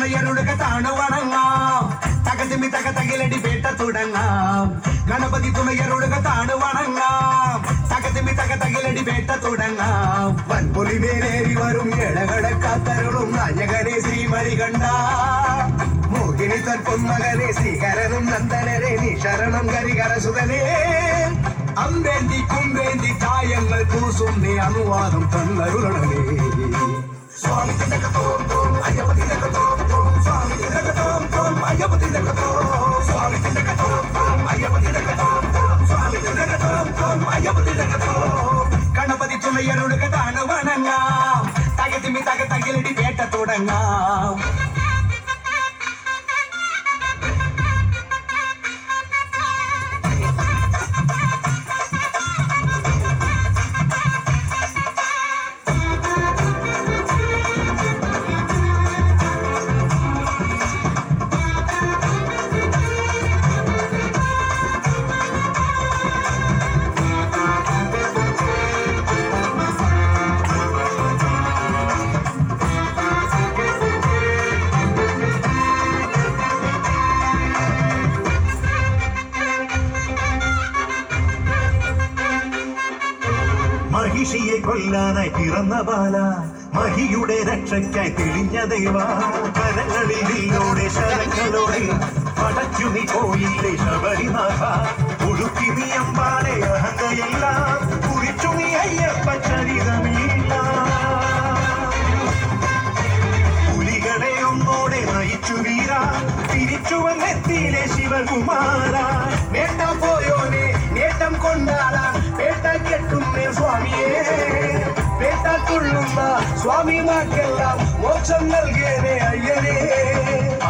താണുവണങ്ങാം തകതിമി തക തകിലടി വേട്ട തുടങ്ങാം ഗണപതി തുണയരുളുക താണുവണങ്ങാം തകതിമി തക തകിലടി വേട്ട തുടങ്ങാം വൻപുലി മേലേറി വരും ഇളകടക്കാത്തരുളും നായകനെ ശ്രീമണി കണ്ട മോഹിനി തൻ പൊന്മകനെ ശ്രീകരനും നന്ദനരെ നീ ശരണം കരികരസുതനേ അമ്പേന്തി കുമ്പേന്തി ചായങ്ങൾ പൂസും നീ അനുവാദം തന്നരുളണമേ സ്വാമി തിലകത്തോം തോം അയ്യപ്പ തിലകത്തോം തോം സ്വാമി തിലകത്തോം തോം അയ്യപ്പ തിലകത്തോം സ്വാമി തിലകത്തോം തോം അയ്യപ്പ തിലകത്തോം മഹിഷിയെ കൊല്ലാനായി പിറന്ന ബാല മഹിയുടെ രക്ഷയ്ക്കായി തെളിഞ്ഞ ദൈവ. കരങ്ങളിൽ നീയോടെ ശരങ്ങളോടെ പടച്ചു നീ കോയിലെ ശബരിനാഥ. ഒഴുക്കി നീ അമ്പാടെ അഹങ്കയെല്ലാം കുറിച്ചു നീ അയ്യപ്പ ചരിതമില്ല. പുലികളെ ഒന്നോടെ നയിച്ചു വീരാ തിരിച്ചു വന്നെത്തിയിലെ ശിവകുമാര. സ്വാമിമാർക്കെല്ലാം മോക്ഷം നൽകിയനേ അയ്യനേ.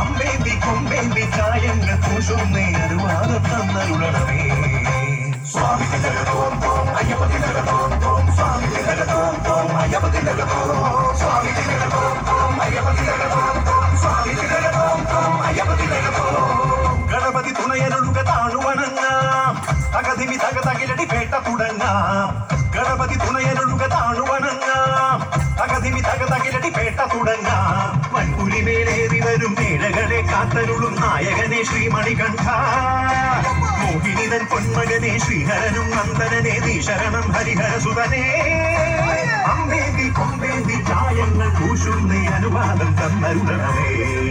അമ്പേന്തി കൊമ്പേന്തി ചായങ്ങൾ പൂശുന്നേ അനുവാദം തന്നരുളണമേ. സ്വാമി തിലകത്തോം തോം അയ്യപ്പ തിലകത്തോം തോം സ്വാമി തിലകത്തോം തോം അയ്യപ്പ തിലകത്തോം സ്വാമി തിലകത്തോം തോം അയ്യപ്പ തിലകത്തോം തോം സ്വാമി തിലകത്തോം തോം അയ്യപ്പ തിലകത്തോം ഗണപതി തുണയരുളുക താഴുവണങ്ങാം. തകതിമി തക തകിലടി പേട്ട തുടങ്ങാം. തുടങ്ങാം. വൻപുലി മേലേറി വരും മേളകളെ കാത്തരുളും നായകനെ ശ്രീമണികണ്ഠ. മോഹിനിതൻ പൊന്മകനെ ശ്രീഹരനും നന്ദനനെ നീശരണം ശരണം ഹരിഹരസുതനേ അമ്പേന്തി കൊമ്പേന്തി ചായങ്ങൾ പൂശുന്നേ അനുവാദം തന്നരുളണമേ.